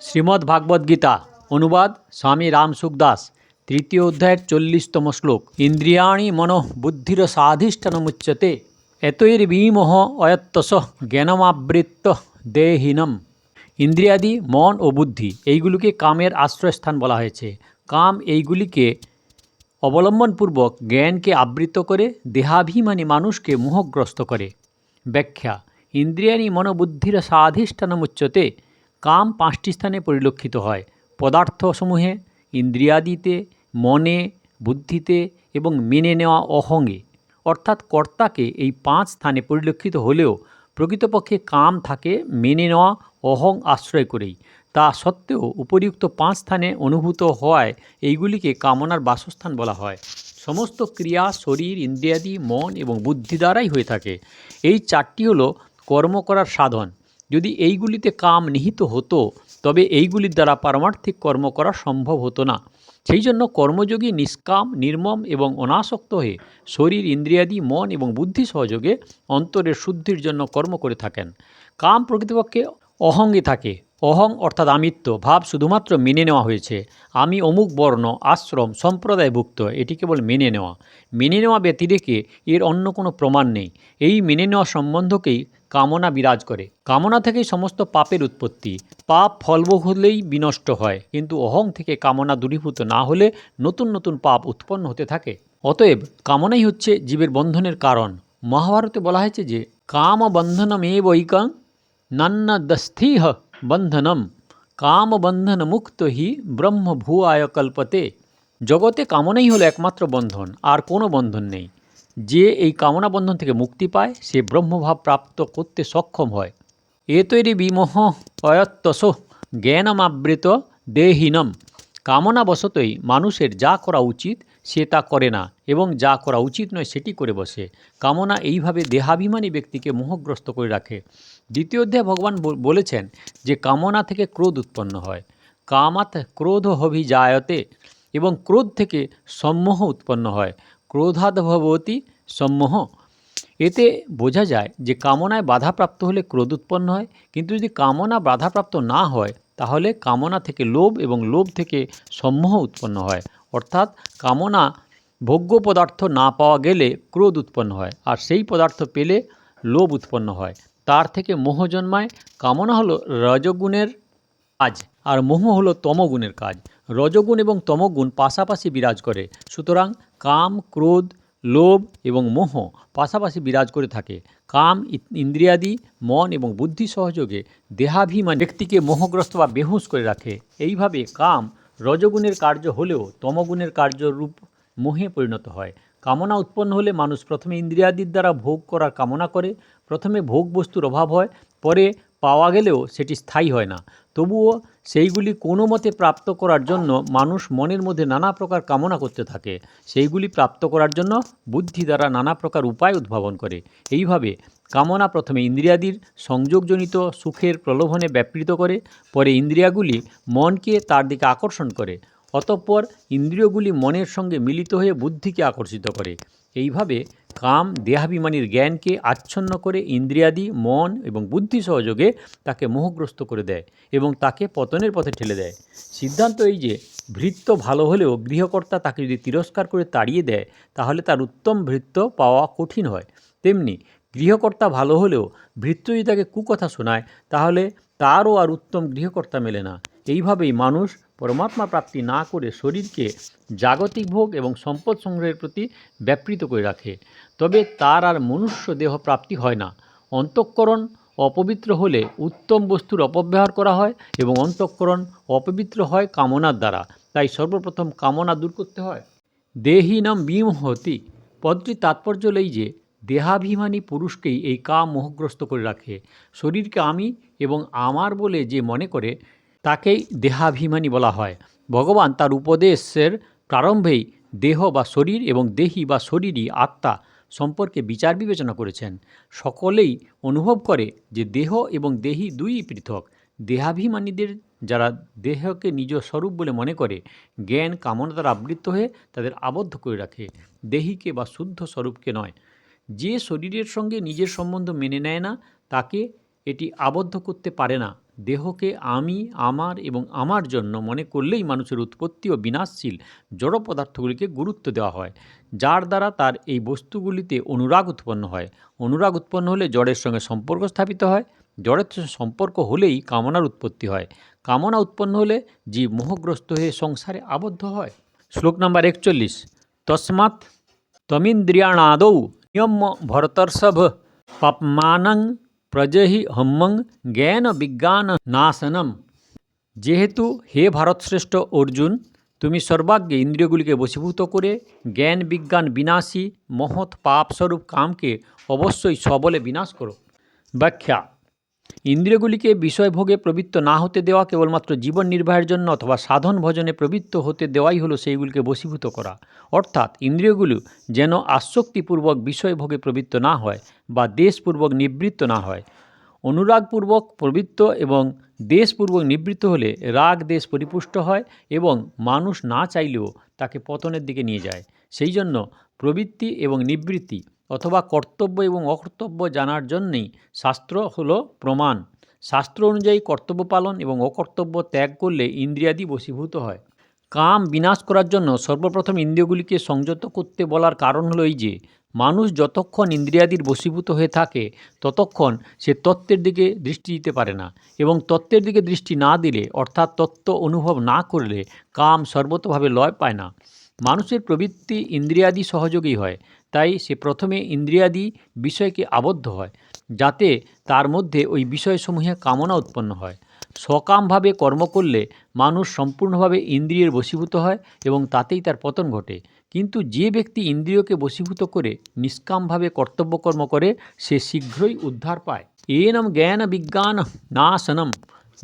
শ্রীমদ্ ভাগবত গীতা, অনুবাদ স্বামী রাম সুখদাস তৃতীয় অধ্যায়ের চল্লিশতম শ্লোক। ইন্দ্রিয়াণি মন বুদ্ধির সাধিষ্ঠানমুচ্যতে, এতৈর্বিমোহ অয়ত্তস জ্ঞানমাবৃত্ত দেহীনম। ইন্দ্রিয়াদি, মন ও বুদ্ধি, এইগুলিকে কামের আশ্রয়স্থান বলা হয়েছে। কাম এইগুলিকে অবলম্বনপূর্বক জ্ঞানকে আবৃত করে, দেহাভিমানী মানুষকে মোহগ্রস্ত করে। ব্যাখ্যা, ইন্দ্রিয়াণী মনোবুদ্ধির সাধিষ্ঠানমুচ্যতে কাম পাঁচটি স্থানে পরিলক্ষিত হয়। পদার্থসমূহে, ইন্দ্রিয়াদিতে, মনে, বুদ্ধিতে এবং মেনে নেওয়া অহঙ্গে অর্থাৎ কর্তাকে এই পাঁচ স্থানে পরিলক্ষিত হলেও প্রকৃতপক্ষে কাম থাকে মেনে নেওয়া, অহং আশ্রয় করেই। তা সত্ত্বেও উপরিউক্ত পাঁচ স্থানে অনুভূত হওয়ায় এইগুলিকে কামনার বাসস্থান বলা হয়। সমস্ত ক্রিয়া শরীর, ইন্দ্রিয়াদি, মন এবং বুদ্ধি দ্বারাই হয়ে থাকে। এই চারটি হলো কর্ম করার সাধন। যদি এইগুলিতে কাম নিহিত হতো, তবে এইগুলির দ্বারা পারমার্থিক কর্ম করা সম্ভব হতো না। সেই জন্য কর্মযোগী নিষ্কাম, নির্মম এবং অনাসক্ত হয়ে শরীর, ইন্দ্রিয়াদি, মন এবং বুদ্ধি সহযোগে অন্তরের শুদ্ধির জন্য কর্ম করে থাকেন। কাম প্রকৃতপক্ষে অহঙ্গে থাকে। অহং অর্থাৎ আমিত্ব, ভাব শুধুমাত্র মেনে নেওয়া হয়েছে। আমি অমুক বর্ণ, আশ্রম সম্প্রদায়ভুক্ত এটি কেবল মেনে নেওয়া। মেনে নেওয়া ব্যতিরেকে এর অন্য কোনো প্রমাণ নেই। এই মেনে নেওয়া সম্বন্ধকেই কামনা বিরাজ করে। কামনা থেকেই সমস্ত পাপের উৎপত্তি। পাপ ফলভোগ হলেই বিনষ্ট হয়, কিন্তু অহং থেকে কামনা দূরীভূত না হলে নতুন নতুন পাপ উৎপন্ন হতে থাকে। অতএব কামনাই হচ্ছে জীবের বন্ধনের কারণ। মহাভারতে বলা হয়েছে যে কাম বন্ধনমে বৈকাং নান্নদস্থিহ বন্ধনম কাম বন্ধন মুক্ত হি ব্রহ্ম ভূয়ায় কল্পতে জগতে কামনাই হলো একমাত্র বন্ধন, আর কোনো বন্ধন নেই। যে এই কামনা বন্ধন থেকে মুক্তি পায়, সে ব্রহ্মভাব প্রাপ্ত করতে সক্ষম হয়। এ তৈরি বিমোহ অয়ত্তস জ্ঞানমাবৃত দেহীনম। কামনাবশতই মানুষের যা করা উচিত, সে তা করে না এবং যা করা উচিত নয়, সেটি করে বসে। কামনা এইভাবে দেহাভিমানী ব্যক্তিকে মোহগ্রস্ত করে রাখে। দ্বিতীয় অধ্যায়ে ভগবান বলেছেন যে, কামনা থেকে ক্রোধ উৎপন্ন হয়। কামাত ক্রোধ হভিজায়তে এবং ক্রোধ থেকে সম্মোহ উৎপন্ন হয়। ক্রোধাদ ভবতী সম্মোহ। এতে বোঝা যায় যে কামনায় বাধাপ্রাপ্ত হলে ক্রোধ উৎপন্ন হয়, কিন্তু যদি কামনা বাধাপ্রাপ্ত না হয়, তাহলে কামনা থেকে লোভ এবং লোভ থেকে সম্মোহ উৎপন্ন হয়। অর্থাৎ কামনা ভোগ্য পদার্থ না পাওয়া গেলে ক্রোধ উৎপন্ন হয়, আর সেই পদার্থ পেলে লোভ উৎপন্ন হয়। তার থেকে মোহ জন্মায়। কামনা হলো রজগুণের কাজ। আর মোহ হলো তমগুণের কাজ। রজগুণ এবং তমগুণ পাশাপাশি বিরাজ করে। সুতরাং কাম, ক্রোধ, লোভ এবং মোহ পাশাপাশি বিরাজ করে থাকে। কাম ইন্দ্রিয়াদি, মন এবং বুদ্ধি সহযোগে দেহাভিমান ব্যক্তিকে মোহগ্রস্ত বা বেহুশ করে রাখে। এইভাবে কাম রজগুণের কার্য হলেও তমগুণের কার্যরূপ মোহে পরিণত হয়। কামনা উৎপন্ন হলে মানুষ প্রথমে ইন্দ্রিয়াদির দ্বারা ভোগ করার কামনা করে। প্রথমে ভোগ বস্তুর অভাব হয়। পরে পাওয়া গেলেও সেটি স্থায়ী হয় না। তবুও সেইগুলি কোনো মতে প্রাপ্ত করার জন্য মানুষ মনের মধ্যে নানা প্রকার কামনা করতে থাকে। সেইগুলি প্রাপ্ত করার জন্য বুদ্ধি দ্বারা নানা প্রকার উপায় উদ্ভাবন করে। এইভাবে কামনা প্রথমে ইন্দ্রিয়াদির সংযোগজনিত সুখের প্রলোভনে ব্যাপৃত করে, পরে ইন্দ্রিয়াগুলি মনকে তার দিকে আকর্ষণ করে। অতঃপর ইন্দ্রিয়গুলি মনের সঙ্গে মিলিত হয়ে বুদ্ধিকে আকর্ষিত করে। এইভাবে কাম, দেহাভিমানীর জ্ঞানকে আচ্ছন্ন করে ইন্দ্রিয়াদি, মন এবং বুদ্ধি সহযোগে তাকে মোহগ্রস্ত করে দেয় এবং তাকে পতনের পথে ঠেলে দেয়। সিদ্ধান্ত এই যে, ভৃত্য ভালো হলেও গৃহকর্তা তাকে যদি তিরস্কার করে তাড়িয়ে দেয়, তাহলে তার উত্তম ভৃত্য পাওয়া কঠিন হয়। তেমনি গৃহকর্তা ভালো হলেও ভৃত্য যদি তাকে কুকথা শোনায়, তাহলে তারও আর উত্তম গৃহকর্তা মেলে না। এইভাবেই মানুষ পরমাত্মা প্রাপ্তি না করে শরীরকে জাগতিক ভোগ এবং সম্পদ সংগ্রহের প্রতি ব্যাপৃত করে রাখে। তবে তার আর মনুষ্য দেহ প্রাপ্তি হয় না। অন্তঃকরণ অপবিত্র হলে উত্তম বস্তুর অপব্যবহার করা হয় এবং অন্তঃকরণ অপবিত্র হয় কামনার দ্বারা। তাই সর্বপ্রথম কামনা দূর করতে হয়। দেহিনম বিমহতি পদটির তাৎপর্য হলো এই যে, দেহাভিমানী পুরুষকেই এই কাম মোহগ্রস্ত করে রাখে। শরীরকে আমি এবং আমার বলে যে মনে করে তাকেই দেহাভিমানী বলা হয়। ভগবান তার উপদেশের প্রারম্ভেই দেহ বা শরীর এবং দেহি বা শরীরই আত্মা সম্পর্কে বিচার বিবেচনা করেছেন। সকলেই অনুভব করে যে দেহ এবং দেহি দুই পৃথক। দেহাভিমানীদের যারা দেহকে নিজ স্বরূপ বলে মনে করে, জ্ঞান, কামনা দ্বারা আবৃত হয়ে তাদের আবদ্ধ করে রাখে। দেহিকে বা শুদ্ধ স্বরূপকে নয়। যে শরীরের সঙ্গে নিজের সম্বন্ধ মেনে নেয় না, তাকে এটি আবদ্ধ করতে পারে না। দেহকে আমি, আমার এবং আমার জন্য মনে করলেই মানুষের উৎপত্তি ও বিনাশশীল জড় পদার্থগুলিকে গুরুত্ব দেওয়া হয়, যার দ্বারা তার এই বস্তুগুলিতে অনুরাগ উৎপন্ন হয়। অনুরাগ উৎপন্ন হলে জড়ের সঙ্গে সম্পর্ক স্থাপিত হয়, জড়ের সম্পর্ক হলেই কামনার উৎপত্তি হয়। কামনা উৎপন্ন হলে জীব মোহগ্রস্ত হয়ে সংসারে আবদ্ধ হয়। শ্লোক নাম্বার একচল্লিশ। তস্মাৎ তমিন্দ্রিয়াণাদৌ নিয়ম ভরতর্ষভ পাপমানং প্রজহি হম্মং জ্ঞান বিজ্ঞান নাশনম যেহেতু হে ভারতশ্রেষ্ঠ অর্জুন, তুমি সর্বাগ্যে ইন্দ্রিয়গুলিকে বশীভূত করে জ্ঞান বিজ্ঞান বিনাশী মহৎ পাপস্বরূপ কামকে অবশ্যই সবলে বিনাশ করো। ব্যাখ্যা ইন্দ্রিয়গুলিকে বিষয়ভোগে প্রবৃত্ত না হতে দেওয়া কেবলমাত্র জীবন নির্বাহের জন্য অথবা সাধন ভজনে প্রবৃত্ত হতে দেওয়াই হলো সেইগুলিকে বশীভূত করা। অর্থাৎ ইন্দ্রিয়গুলো যেন আসক্তিপূর্বক বিষয়ভোগে প্রবৃত্ত না হয় বা দেশপূর্বক নিবৃত্ত না হয়। অনুরাগপূর্বক প্রবৃত্ত এবং দেশপূর্বক নিবৃত্ত হলে রাগ দেশ পরিপুষ্ট হয় এবং মানুষ না চাইলেও তাকে পতনের দিকে নিয়ে যায়। সেই জন্য প্রবৃত্তি এবং নিবৃত্তি অথবা কর্তব্য এবং অকর্তব্য জানার জন্যেই শাস্ত্র হলো প্রমাণ। শাস্ত্র অনুযায়ী কর্তব্য পালন এবং অকর্তব্য ত্যাগ করলে ইন্দ্রিয়াদি বশীভূত হয়। কাম বিনাশ করার জন্য সর্বপ্রথম ইন্দ্রিয়গুলিকে সংযত করতে বলার কারণ হলো এই যে, মানুষ যতক্ষণ ইন্দ্রিয়াদির বশীভূত হয়ে থাকে, ততক্ষণ সে তত্ত্বের দিকে দৃষ্টি দিতে পারে না এবং তত্ত্বের দিকে দৃষ্টি না দিলে, অর্থাৎ তত্ত্ব অনুভব না করলে কাম সর্বতভাবে লয় পায় না। মানুষের প্রবৃত্তি ইন্দ্রিয়াদি সহযোগী হয়। তাই সে প্রথমে ইন্দ্রিয়াদি বিষয়কে আবদ্ধ হয়, যাতে তার মধ্যে ওই বিষয়সমূহে কামনা উৎপন্ন হয়। সকামভাবে কর্ম করলে মানুষ সম্পূর্ণভাবে ইন্দ্রিয়ের বশীভূত হয় এবং তাতেই তার পতন ঘটে। কিন্তু যে ব্যক্তি ইন্দ্রিয়কে বশীভূত করে নিষ্কামভাবে কর্তব্যকর্ম করে, সে শীঘ্রই উদ্ধার পায়। এনম জ্ঞান বিজ্ঞান নাশনম।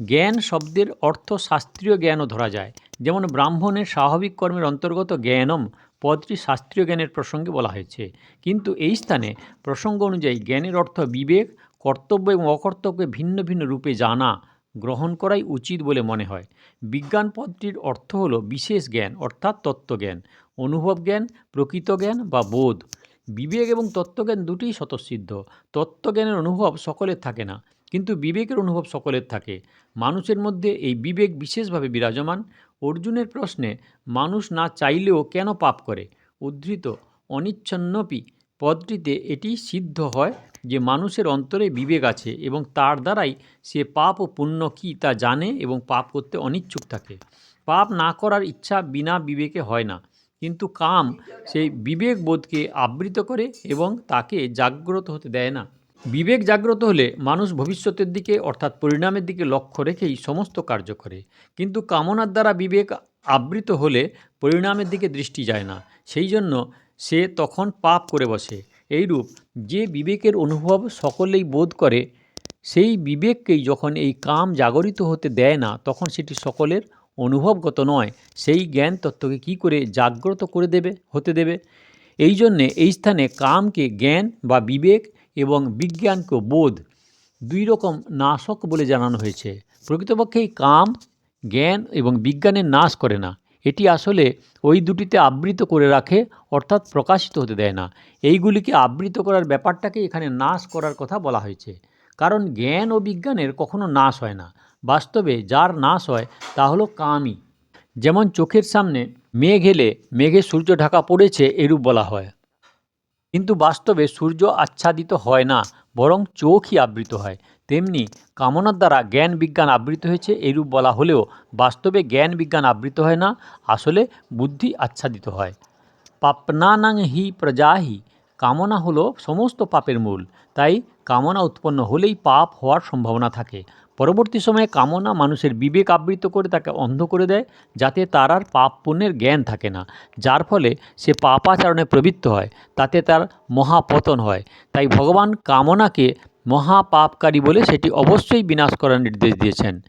জ্ঞান শব্দের অর্থ শাস্ত্রীয় জ্ঞানও ধরা যায়। যেমন ব্রাহ্মণের স্বাভাবিক কর্মের অন্তর্গত জ্ঞানম পদটি শাস্ত্রীয় জ্ঞানের প্রসঙ্গে বলা হয়েছে। কিন্তু এই স্থানে প্রসঙ্গ অনুযায়ী জ্ঞানের অর্থ বিবেক, কর্তব্য এবং অকর্তব্যকে ভিন্ন ভিন্ন রূপে জানা, গ্রহণ করাই উচিত বলে মনে হয়। বিজ্ঞান পদটির অর্থ হল বিশেষ জ্ঞান, অর্থাৎ তত্ত্বজ্ঞান, অনুভব জ্ঞান, প্রকৃত জ্ঞান বা বোধ। বিবেক এবং তত্ত্বজ্ঞান দুটিই স্বতঃসিদ্ধ। তত্ত্বজ্ঞানের অনুভব সকলের থাকে না, কিন্তু বিবেকের অনুভব সকলের থাকে। মানুষের মধ্যে এই বিবেক বিশেষভাবে বিরাজমান। অর্জুনের প্রশ্নে মানুষ না চাইলেও কেন পাপ করে? উদ্ধৃত অনিচ্ছন্নপি পদটিতে এটি সিদ্ধ হয় যে মানুষের অন্তরে বিবেক আছে এবং তার দ্বারাই সে পাপ ও পুণ্য কী তা জানে এবং পাপ করতে অনিচ্ছুক থাকে। পাপ না করার ইচ্ছা বিনা বিবেকে হয় না, কিন্তু কাম সেই বিবেকবোধকে আবৃত করে এবং তাকে জাগ্রত হতে দেয় না। বিবেক জাগ্রত হলে মানুষ ভবিষ্যতের দিকে, অর্থাৎ পরিণামের দিকে লক্ষ্য রেখেই সমস্ত কার্য করে। কিন্তু কামনার দ্বারা বিবেক আবৃত হলে পরিণামের দিকে দৃষ্টি যায় না। সেই জন্য সে তখন পাপ করে বসে। এইরূপ যে বিবেকের অনুভব সকলেই বোধ করে, সেই বিবেককেই যখন এই কাম জাগরিত হতে দেয় না, তখন সেটি সকলের অনুভবগত নয়। সেই জ্ঞান তত্ত্বকে কী করে জাগ্রত করে দেবে, হতে দেবে? এই জন্যে এই স্থানে কামকে জ্ঞান বা বিবেক এবং বিজ্ঞানকে বোধ দুই রকম নাশক বলে জানানো হয়েছে। প্রকৃতপক্ষে এই কাম, জ্ঞান এবং বিজ্ঞানের নাশ করে না। এটি আসলে ওই দুটিতে আবৃত করে রাখে, অর্থাৎ প্রকাশিত হতে দেয় না। এইগুলিকে আবৃত করার ব্যাপারটাকে এখানে নাশ করার কথা বলা হয়েছে। কারণ জ্ঞান ও বিজ্ঞানের কখনো নাশ হয় না। বাস্তবে যার নাশ হয়, তা হলো কামই। যেমন চোখের সামনে মেঘ এলে মেঘে সূর্য ঢাকা পড়েছে, এরূপ বলা হয়। কিন্তু বাস্তবে সূর্য আচ্ছাদিত হয় না, বরং চোখই আবৃত হয়। তেমনি কামনার দ্বারা জ্ঞান বিজ্ঞান আবৃত হয়েছে এরূপ বলা হলেও বাস্তবে জ্ঞান বিজ্ঞান আবৃত হয় না, আসলে বুদ্ধি আচ্ছাদিত হয়। পাপনানাং হি প্রজাহি, কামনা হলো সমস্ত পাপের মূল, তাই কামনা উৎপন্ন হলেই পাপ হওয়ার সম্ভাবনা থাকে। পরবর্তী সময়ে কামনা মানুষের বিবেক আবৃত করে তাকে অন্ধ করে দেয়, যাতে তার আর পাপ পুণ্যের জ্ঞান থাকে না। যার ফলে সে পাপাচরণে প্রবৃত্ত হয়, তাতে তার মহাপতন হয়। তাই ভগবান কামনাকে মহাপাপকারী বলে সেটি অবশ্যই বিনাশ করার নির্দেশ দিয়েছেন।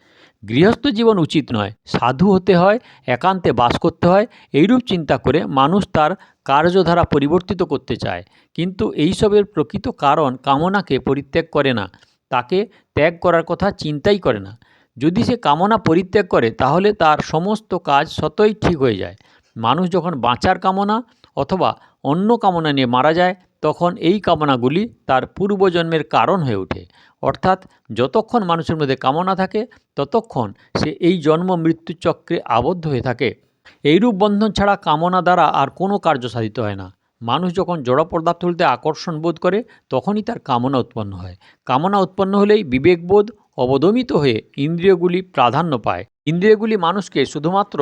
গৃহস্থ জীবন উচিত নয়, সাধু হতে হয়, একান্তে বাস করতে হয়, এইরূপ চিন্তা করে মানুষ তার কার্যধারা পরিবর্তিত করতে চায়। কিন্তু এইসবের প্রকৃত কারণ কামনাকে পরিত্যাগ করে না। তাকে ত্যাগ করার কথা চিন্তাই করে না। যদি সে কামনা পরিত্যাগ করে, তাহলে তার সমস্ত কাজ সতই ঠিক হয়ে যায়। মানুষ যখন বাঁচার কামনা অথবা অন্য কামনা নিয়ে মারা যায়, তখন এই কামনাগুলি তার পূর্বজন্মের কারণ হয়ে ওঠে। অর্থাৎ যতক্ষণ মানুষের মধ্যে কামনা থাকে, ততক্ষণ সে এই জন্ম মৃত্যু চক্রে আবদ্ধ হয়ে থাকে। এইরূপ বন্ধন ছাড়া কামনা দ্বারা আর কোনো কার্য সাধিত হয় না। মানুষ যখন জড় পদার্থগুলিতে আকর্ষণ বোধ করে, তখনই তার কামনা উৎপন্ন হয়। কামনা উৎপন্ন হলেই বিবেকবোধ অবদমিত হয়ে ইন্দ্রিয়গুলি প্রাধান্য পায়। ইন্দ্রিয়গুলি মানুষকে শুধুমাত্র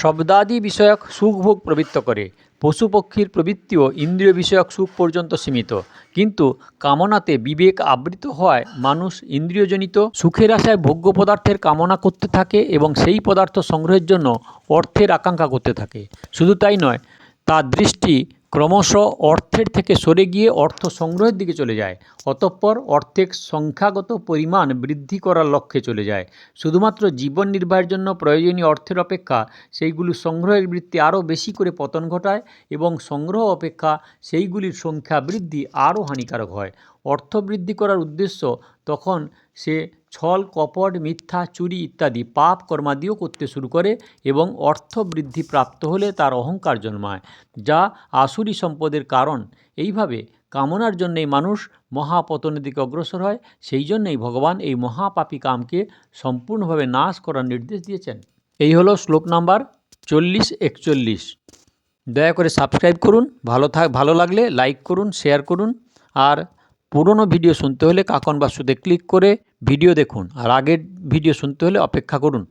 শব্দাদি বিষয়ক সুখভোগ প্রবৃত্ত করে। পশু পক্ষীর প্রবৃত্তিও ইন্দ্রিয় বিষয়ক সুখ পর্যন্ত সীমিত। কিন্তু কামনাতে বিবেক আবৃত হওয়ায় মানুষ ইন্দ্রিয়জনিত সুখের আশায় ভোগ্য পদার্থের কামনা করতে থাকে এবং সেই পদার্থ সংগ্রহের জন্য অর্থের আকাঙ্ক্ষা করতে থাকে। শুধু তাই নয়, তার দৃষ্টি ক্রমশ অর্থের থেকে সরে গিয়ে অর্থ সংগ্রহের দিকে চলে যায়, অতঃপর অর্থের সংখ্যাগত পরিমাণ বৃদ্ধি করার লক্ষ্যে চলে যায়। শুধুমাত্র জীবন নির্বাহের জন্য প্রয়োজনীয় অর্থের অপেক্ষা সেইগুলি সংগ্রহের বৃত্তি আরও বেশি করে পতন ঘটায় এবং সংগ্রহ অপেক্ষা সেইগুলির সংখ্যা বৃদ্ধি আরও হানিকারক হয়। অর্থ বৃদ্ধি করার উদ্দেশ্য তখন সে ছল, কপট, মিথ্যা, চুরি ইত্যাদি পাপ কর্মাদিও করতে শুরু করে এবং অর্থ বৃদ্ধি প্রাপ্ত হলে তার অহংকার জন্মায়, যা আসুরি সম্পদের কারণ। এইভাবে কামনার জন্যেই মানুষ মহাপতনের দিকে অগ্রসর হয়, সেই জন্যেই ভগবান এই মহাপাপী কামকে সম্পূর্ণভাবে নাশ করার নির্দেশ দিয়েছেন। এই হলো শ্লোক নাম্বার চল্লিশ, একচল্লিশ। দয়া করে সাবস্ক্রাইব করুন, ভালো থাক, ভালো লাগলে লাইক করুন, শেয়ার করুন, আর পুরনো ভিডিও শুনতে হলে কাকন বাসুতে ক্লিক করে ভিডিও দেখুন। আর আগের ভিডিও শুনতে হলে অপেক্ষা করুন।